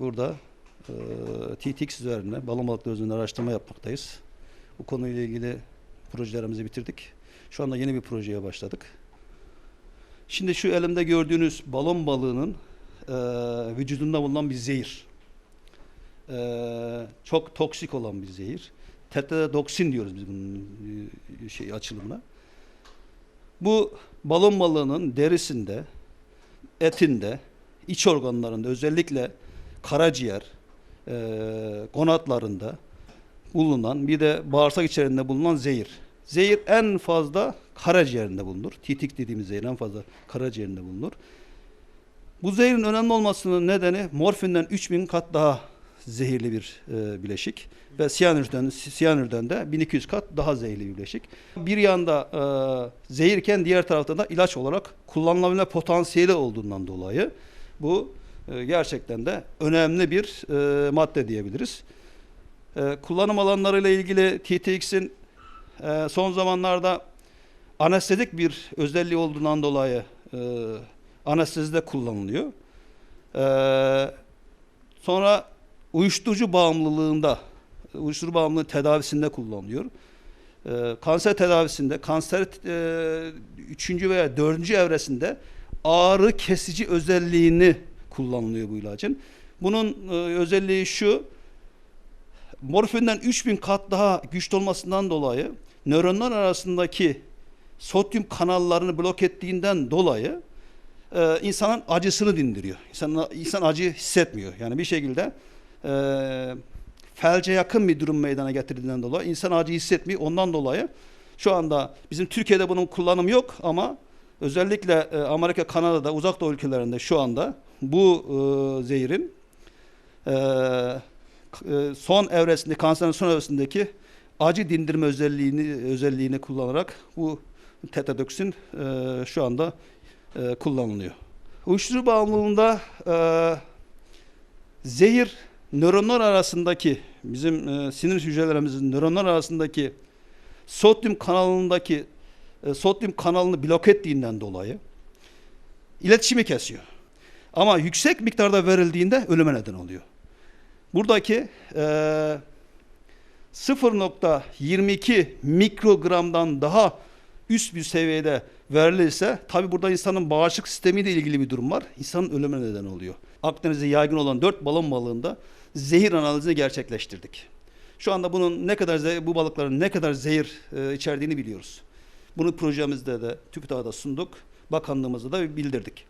burada e, TTX üzerine balon balıkları üzerinde araştırma yapmaktayız. Bu konuyla ilgili projelerimizi bitirdik. Şu anda yeni bir projeye başladık. Şimdi şu elimde gördüğünüz balon balığının e, vücudunda bulunan bir zehir. E, çok toksik olan bir zehir. Tetradoksin diyoruz biz bunun e, şey açılımına. Bu balon balığının derisinde, etinde, iç organlarında özellikle karaciğer, e, konatlarında bulunan bir de bağırsak içerisinde bulunan zehir. Zehir en fazla karaciğerinde bulunur. Titik dediğimiz zehir en fazla karaciğerinde bulunur. Bu zehirin önemli olmasının nedeni morfinden 3000 kat daha zehirli bir e, bileşik ve siyanürden, siyanürden de 1200 kat daha zehirli bir bileşik. Bir yanda e, zehirken diğer tarafta da ilaç olarak kullanılabilme potansiyeli olduğundan dolayı bu e, gerçekten de önemli bir e, madde diyebiliriz. E, kullanım alanlarıyla ilgili TTX'in e, son zamanlarda anestezik bir özelliği olduğundan dolayı e, anestezide kullanılıyor. E, sonra uyuşturucu bağımlılığında, uyuşturucu bağımlılığı tedavisinde kullanılıyor. E, kanser tedavisinde, kanser e, üçüncü veya dördüncü evresinde ağrı kesici özelliğini kullanılıyor bu ilacın. Bunun e, özelliği şu, morfinden 3000 kat daha güçlü olmasından dolayı nöronlar arasındaki sodyum kanallarını blok ettiğinden dolayı e, insanın acısını dindiriyor. İnsan, insan acı hissetmiyor. Yani bir şekilde e, felce yakın bir durum meydana getirdiğinden dolayı insan acı hissetmiyor. Ondan dolayı şu anda bizim Türkiye'de bunun kullanımı yok ama özellikle e, Amerika, Kanada'da, uzak doğu ülkelerinde şu anda bu e, zehirin e, e, son evresinde, kanserin son evresindeki acı dindirme özelliğini özelliğini kullanarak bu tetradoksin e, şu anda e, kullanılıyor. Uyuşturucu bağımlılığında e, zehir nöronlar arasındaki bizim e, sinir hücrelerimizin nöronlar arasındaki sodyum kanalındaki e, sodyum kanalını blok ettiğinden dolayı iletişimi kesiyor. Ama yüksek miktarda verildiğinde ölüme neden oluyor. Buradaki e, 0.22 mikrogramdan daha üst bir seviyede verilirse tabi burada insanın bağışıklık sistemiyle ilgili bir durum var. İnsanın ölümüne neden oluyor. Akdeniz'de yaygın olan 4 balon balığında zehir analizini gerçekleştirdik. Şu anda bunun ne kadar bu balıkların ne kadar zehir e, içerdiğini biliyoruz. Bunu projemizde de TÜBİTAK'ta sunduk. Bakanlığımıza da bildirdik.